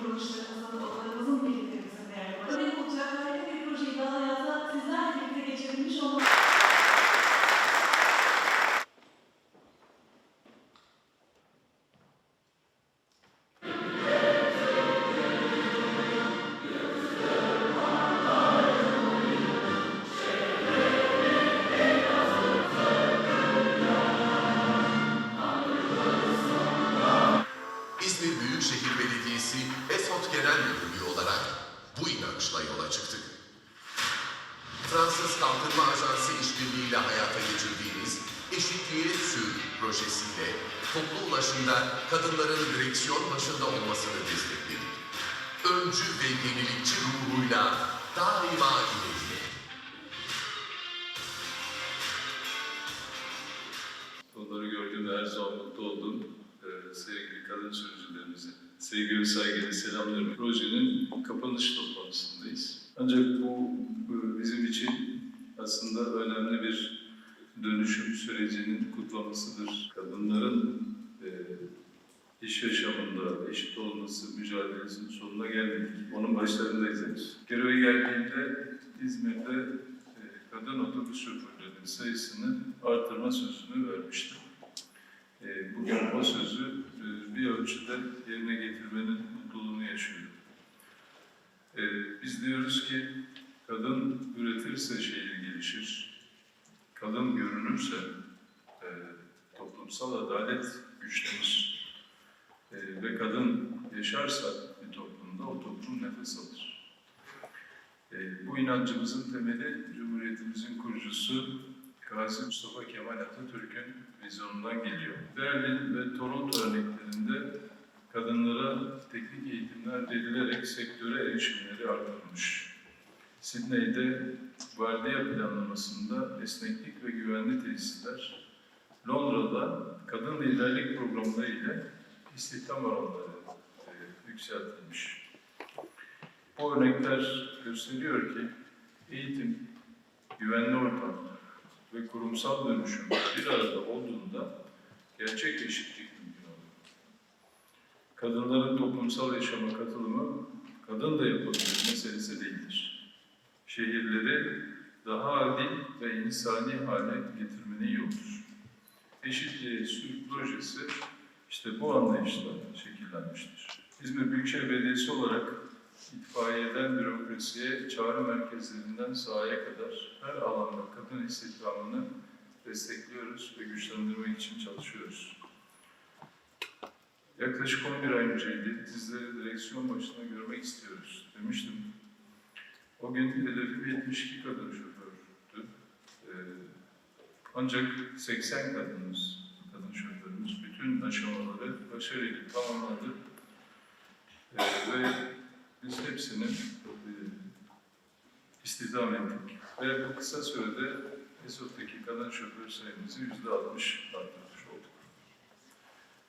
Прошу. Fransız Kalkınma Ajansı işbirliğiyle hayata geçirdiğimiz Eşitliğe Sür projesiyle toplu ulaşımda kadınların direksiyon başında olmasını destekledik. Öncü ve yenilikçi ruhuyla daima ileriye. Onları gördüğümde her zaman mutlu oldum. Ee, sevgili kadın sürücülerimize, sevgi ve saygıyla selamlarım. Projenin kapanış toplantısındayız. Ancak bu bizim için aslında önemli bir dönüşüm sürecinin kutlamasıdır. Kadınların e, iş yaşamında eşit olması mücadelesinin sonuna gelmedik. Onun başlarındayız henüz. Göreve geldiğimde İzmir'de e, kadın otobüs şoförlerinin sayısını artırma sözünü vermiştim. E, Bugün o sözü e, bir ölçüde yerine getirmenin mutluluğunu yaşıyorum. E, Biz diyoruz ki kadın üretirse şehir gelişir, kadın görünürse e, toplumsal adalet güçlenir E, ve kadın yaşarsa bir toplumda o toplum nefes alır. E, Bu inancımızın temeli Cumhuriyetimizin kurucusu Gazi Mustafa Kemal Atatürk'ün vizyonundan geliyor. Berlin ve Toronto örneklerinde kadınlara teknik eğitimler verilerek sektöre erişimleri artırılmış. Sydney'de vardiya planlamasında esneklik ve güvenli tesisler, Londra'da kadın liderlik programları ile istihdam oranları e, yükseltilmiş. Bu örnekler gösteriyor ki eğitim, güvenli ortam, ve kurumsal dönüşüm bir arada olduğunda gerçek eşitlik mümkün olur. Kadınların toplumsal yaşama katılımı kadın da yapabilir meselesi değildir. Şehirleri daha adil ve insani hale getirmenin yoludur. Eşitliğe Sürük projesi işte bu anlayışla şekillenmiştir. İzmir Büyükşehir Belediyesi olarak itfaiyeden bürokrasiye, çağrı merkezlerinden sahaya kadar her alanda kadın istihdamını destekliyoruz ve güçlendirmek için çalışıyoruz. Yaklaşık 11 ay önceydi, sizleri direksiyon başında görmek istiyoruz demiştim. O gün hedefim 72 kadın şofördü. Ee, ancak 80 kadınımız, kadın şoförümüz bütün aşamaları başarıyla tamamladı. Ee, ve biz hepsini e, istihdam ettik. Ve bu kısa sürede ESOT'taki kadın şoför sayımızı yüzde altmış arttırmış olduk.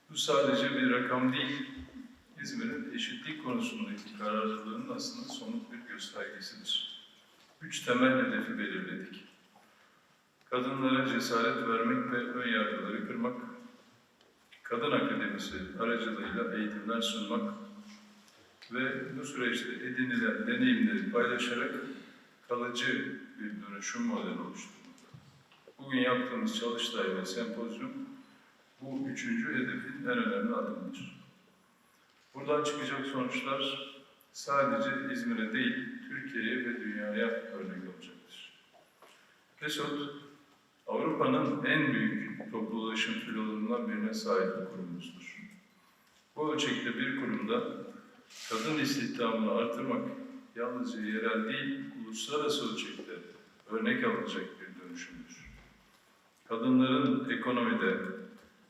Bu sadece bir rakam değil, İzmir'in eşitlik konusundaki kararlılığının aslında somut bir göstergesidir. Üç temel hedefi belirledik. Kadınlara cesaret vermek ve ön yargıları kırmak, kadın akademisi aracılığıyla eğitimler sunmak, ve bu süreçte edinilen deneyimleri paylaşarak kalıcı bir dönüşüm modeli oluşturmak. Bugün yaptığımız çalıştay ve sempozyum bu üçüncü hedefin en önemli adımıdır. Buradan çıkacak sonuçlar sadece İzmir'e değil, Türkiye'ye ve dünyaya örnek olacaktır. ESOT, Avrupa'nın en büyük toplu ulaşım filolarından birine sahip bir kurumumuzdur. Bu ölçekte bir kurumda kadın istihdamını artırmak yalnızca yerel değil, uluslararası ölçekte örnek alınacak bir dönüşümdür. Kadınların ekonomide,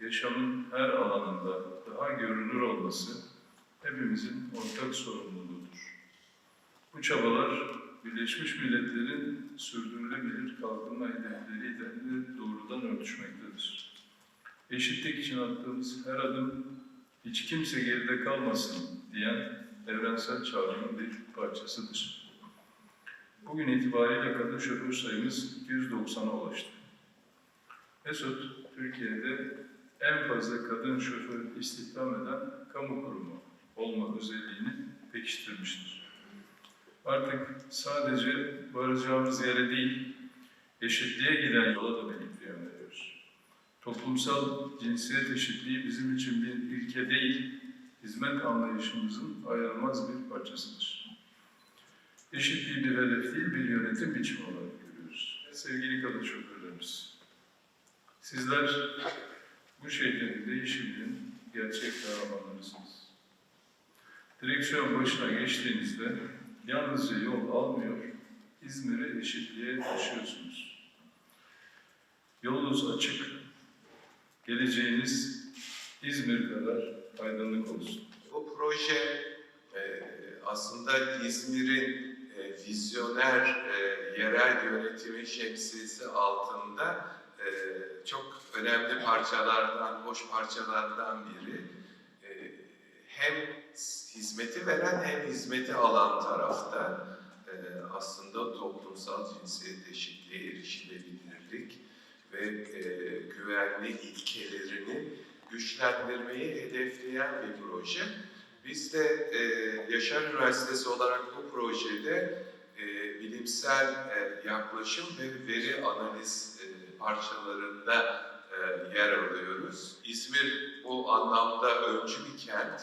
yaşamın her alanında daha görünür olması hepimizin ortak sorumluluğudur. Bu çabalar Birleşmiş Milletler'in sürdürülebilir kalkınma hedefleriyle de doğrudan örtüşmektedir. Eşitlik için attığımız her adım hiç kimse geride kalmasın diyen evrensel çağrının bir parçasıdır. Bugün itibariyle kadın şoför sayımız 290'a ulaştı. ESOT, Türkiye'de en fazla kadın şoför istihdam eden kamu kurumu olma özelliğini pekiştirmiştir. Artık sadece varacağımız yere değil, eşitliğe giden yola da birlikte yöneliyoruz. Toplumsal cinsiyet eşitliği bizim için bir ilke değil, hizmet anlayışımızın ayrılmaz bir parçasıdır. Eşitliği bir hedef değil, bir yönetim biçimi olarak görüyoruz. Sevgili kadın şoförlerimiz, sizler bu şehrin değişiminin gerçek kahramanlarısınız. Direksiyon başına geçtiğinizde yalnızca yol almıyor, İzmir'i eşitliğe taşıyorsunuz. Yolunuz açık, geleceğiniz İzmir kadar aydınlık olsun. Bu proje e, aslında İzmir'in e, vizyoner e, yerel yönetimi şemsiyesi altında çok önemli parçalardan, hoş parçalardan biri. Hem hizmeti veren hem hizmeti alan tarafta e, aslında toplumsal cinsiyet eşitliği, erişilebilirlik ve e, güvenlik ilkelerini güçlendirmeyi hedefleyen bir proje. Biz de e, Yaşar Üniversitesi olarak bu projede e, bilimsel e, yaklaşım ve veri analiz e, parçalarında e, yer alıyoruz. İzmir bu anlamda öncü bir kent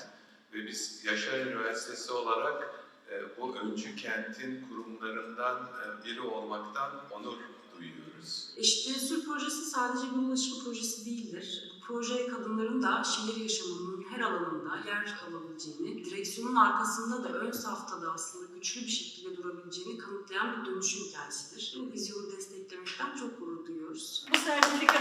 ve biz Yaşar Üniversitesi olarak e, bu öncü kentin kurumlarından e, biri olmaktan onur duyuyoruz. Eşitliğe Sür projesi sadece bir ulaşım projesi değildir. Bu proje kadınların da şehir yaşamının her alanında yer alabileceğini, direksiyonun arkasında da ön safta da aslında güçlü bir şekilde durabileceğini kanıtlayan bir dönüşüm hikayesidir. Bu vizyonu desteklemekten çok gurur duyuyoruz. Bu sertifika